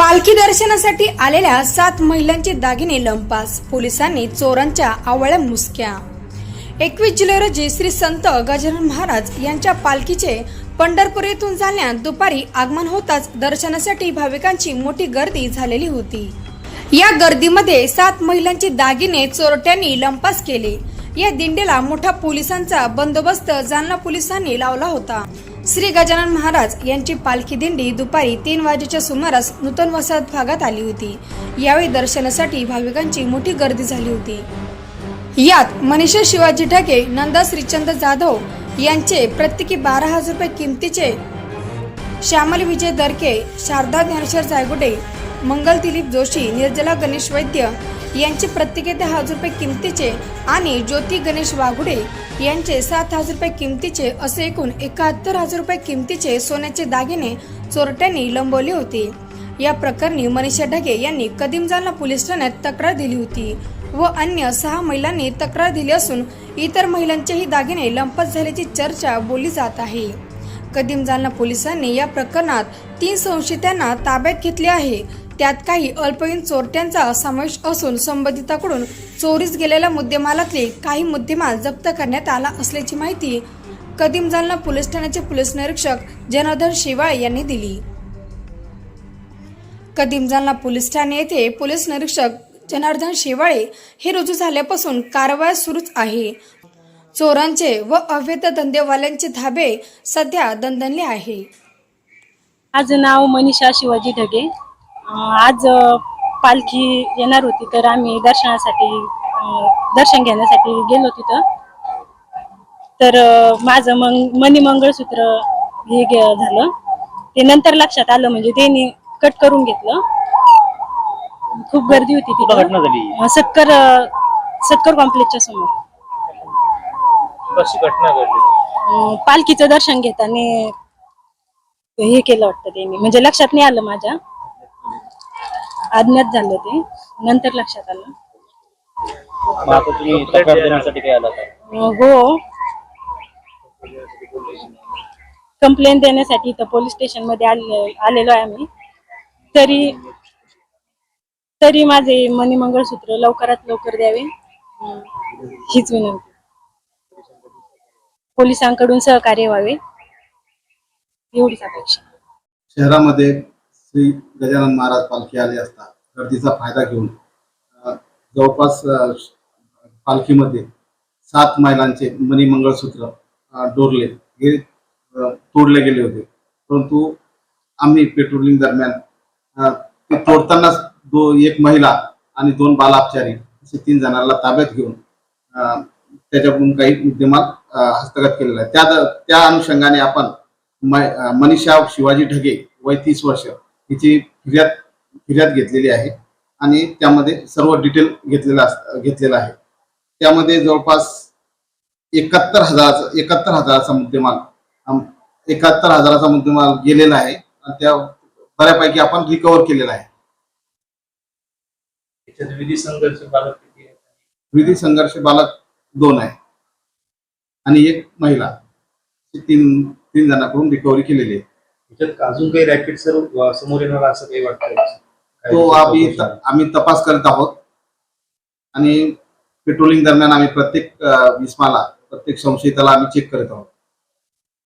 पालखी दर्शनासाठी आलेल्या सात महिलांचे दागिने लंपास. पोलिसांनी चोरांच्या आवळ्या मुसक्या. एकवीस जुलै रोजी श्री संत गजानन महाराज यांच्या पालखीचे पंढरपूर येथून झाल्यात दुपारी आगमन होताच दर्शनासाठी भाविकांची मोठी गर्दी झालेली होती. या गर्दीमध्ये सात महिलांचे दागिने चोरट्यांनी लंपास केले. या दिंडीला मोठा पोलिसांचा बंदोबस्त जालना पोलिसांनी लावला होता. श्री गजानन महाराज यांची पालखी दिंडी दुपारी तीन वाजेच्या सुमारास नूतन वसाहत भागात आली होती. यावेळी दर्शनासाठी भाविकांची मोठी गर्दी झाली होती. यात मनीषा शिवाजी ढगे नंदा श्रीचंद जाधव यांचे प्रत्येकी बारा हजार रुपये किमतीचे श्यामल विजय दरके शारदा ज्ञानेश्वर जायगुडे मंगल दिलीप जोशी निर्जला गणेश वैद्य यांचे प्रत्येकी दहा हजार रुपये किमतीचे आणि ज्योती गणेश वाघुडे यांचे सात हजार रुपये किमतीचे असे एकूण एकाहत्तर हजार रुपये किमतीचे सोन्याचे दागिने चोरट्यांनी लंबवले होते. या प्रकरणी मनीषा ढगे यांनी कदीम जालना पोलीस ठाण्यात तक्रार दिली होती व अन्य सहा महिलांनी तक्रार दिली असून इतर महिलांचेही दागिने लंपत झाल्याची चर्चा बोलली जात आहे. कदीम जालना पोलिसांनी या प्रकरणात तीन संशयितांना ताब्यात घेतले आहे. त्यात काही अल्पवयीन चोरट्यांचा समावेश असून संबंधिताकडून चोरीस गेलेल्या मुद्देमालातले काही मुद्देमाल जप्त करण्यात आला असल्याची माहिती कदीम जालना पोलीस ठाण्याचे पोलीस निरीक्षक जनार्दन शेवाळे यांनी दिली. कदीम जालना पोलीस ठाणे येथे पोलीस निरीक्षक जनार्दन शेवाळे हे रुजू झाल्यापासून कारवाया सुरूच आहे. चोरांचे व अवैध धंदेवाल्यांचे धाबे सध्या दणदणले आहे. माझं नाव मनीषा शिवाजी ढगे. आज पालखी येणार होती तर आम्ही दर्शनासाठी दर्शन घेण्यासाठी गेलो तिथं. तर माझं मग मनी मंगळसूत्र हे झालं. ते नंतर लक्षात आलं म्हणजे त्यांनी कट करून घेतलं. खूप गर्दी होती तिथं. घटना झाली? अं, सत्कर अं, सत्कर कॉम्प्लेक्सच्या समोर. कशी घटना घडली? पालखीचं दर्शन घेताना हे केलं वाटतं त्यांनी. म्हणजे लक्षात नाही आलं माझ्या. अज्ञात झालं ते नंतर लक्षात आलं. मग आता तुम्ही तक्रार देण्यासाठी काय आला होता? अं, हो. कंप्लेंट देण्यासाठी इथं पोलीस स्टेशनमध्ये आले- आलेलो आहे आम्ही. तरी तरी माझे मनी मंगळसूत्र लवकरात लवकर द्यावे. अं, हीच विनंती. पोलिसांकडून सहकार्य व्हावे. एवढीच अपेक्षा. शहरामध्ये श्री गजानन महाराज पालखी आले असता गर्दीचा फायदा घेऊन जवळपास पालखीमध्ये सात महिलांचे मणी मंगळसूत्र डोरले हे तोडले गेले होते. परंतु आम्ही पेट्रोलिंग दरम्यान ते तोडतानाच दो एक महिला आणि दोन बालापचारी असे तीन जणांना ताब्यात घेऊन त्याच्याकडून काही मुद्देमाल हस्तगत केलेला आहे त्या त्या अनुषंगाने आपण मनीषा शिवाजी ढगे वय तीस वर्ष हिची फिर्याद फिर्याद घेतलेली आहे आणि त्यामध्ये सर्व डिटेल घेतलेला घेतलेला आहे. त्यामध्ये जवळपास एकाहत्तर हजाराचा एकाहत्तर हजाराचा मुद्देमाल एकाहत्तर हजाराचा मुद्देमाल गेलेला आहे आणि त्या बऱ्यापैकी आपण रिकवर केलेला आहे. विधी संघर्ष बालक किती आहे? विधी संघर्ष बालक दोन आहे. आणि एक महिला. तीन तीन जणांकडून रिकव्हरी केलेली आहे. त्याच्यात अजून काही रॅकेट सर समोर येणार असं काही वाटतंय काय तो आम्ही? आम्ही तपास करत आहोत. आणि पेट्रोलिंग दरम्यान आम्ही प्रत्येक विस्माला प्रत्येक संशयिताला आम्ही चेक करत आहोत.